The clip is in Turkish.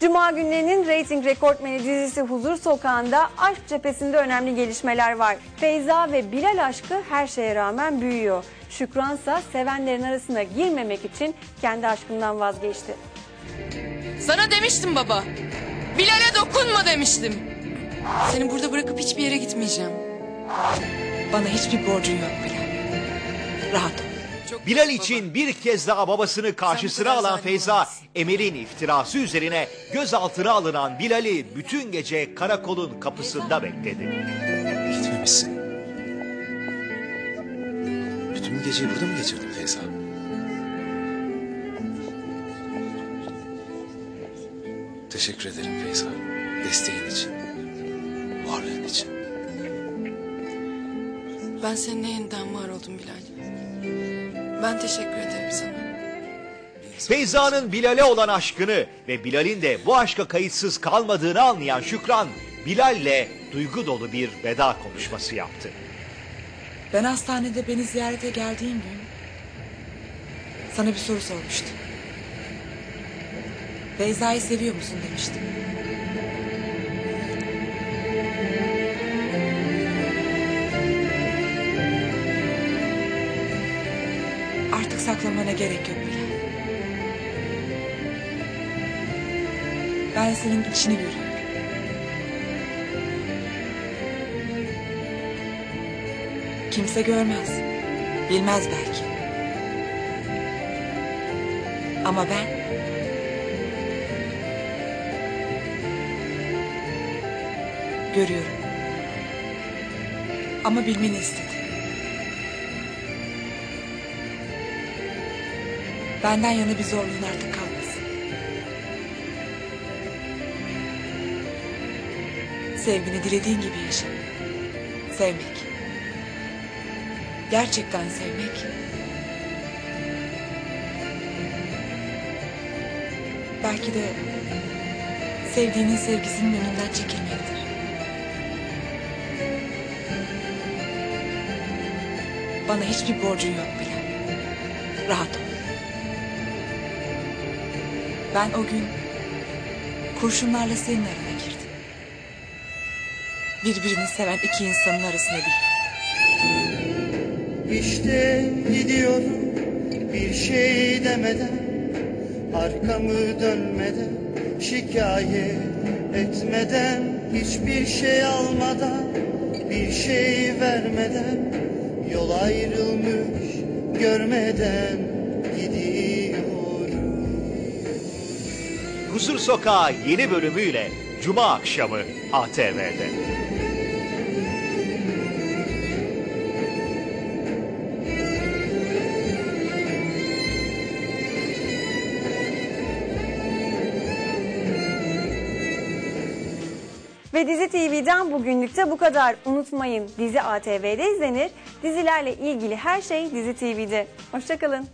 Cuma günlerinin reyting rekortmeni dizisi Huzur Sokağı'nda aşk cephesinde önemli gelişmeler var. Feyza ve Bilal aşkı her şeye rağmen büyüyor. Şükransa sevenlerin arasına girmemek için kendi aşkından vazgeçti. Sana demiştim baba. Bilal'e dokunma demiştim. Seni burada bırakıp hiçbir yere gitmeyeceğim. Bana hiçbir borcun yok Bilal. Rahat ol. Bilal için bir kez daha babasını karşısına alan Feyza. Emel'in iftirası üzerine gözaltına alınan Bilal'i bütün gece karakolun kapısında bekledi. Gitmemişsin. Bütün geceyi burada mı geçirdin Feyza? Teşekkür ederim Feyza. Desteğin için. Varlığın için. Ben seninle yeniden var oldum Bilal. Ben teşekkür ederim sana. Feyza'nın Bilal'e olan aşkını ve Bilal'in de bu aşka kayıtsız kalmadığını anlayan Şükran, Bilal'le duygu dolu bir veda konuşması yaptı. Ben hastanede beni ziyarete geldiğin gün sana bir soru sormuştum. Feyza'yı seviyor musun demiştim. Saklamana gerek yok bile. Ben senin içini görüyorum. Kimse görmez. Bilmez belki. Ama ben... Görüyorum. Ama bilmeni istedim. Benden yana bir zorluğun artık kalmasın. Sevgini dilediğin gibi yaşa. Sevmek. Gerçekten sevmek. Belki de sevdiğinin sevgisinin önünden çekilmektir. Bana hiçbir borcun yok bile. Rahat ol. Ben o gün kurşunlarla senin arana girdim. Birbirini seven iki insanın arasına değil. İşte gidiyorum bir şey demeden Arkamı dönmeden şikayet etmeden Hiçbir şey almadan bir şey vermeden Yol ayrılmış görmeden gidiyorum Huzur Sokağı yeni bölümüyle Cuma akşamı ATV'de. Ve Dizi TV'den bugünlük de bu kadar. Unutmayın dizi ATV'de izlenir. Dizilerle ilgili her şey Dizi TV'de. Hoşçakalın.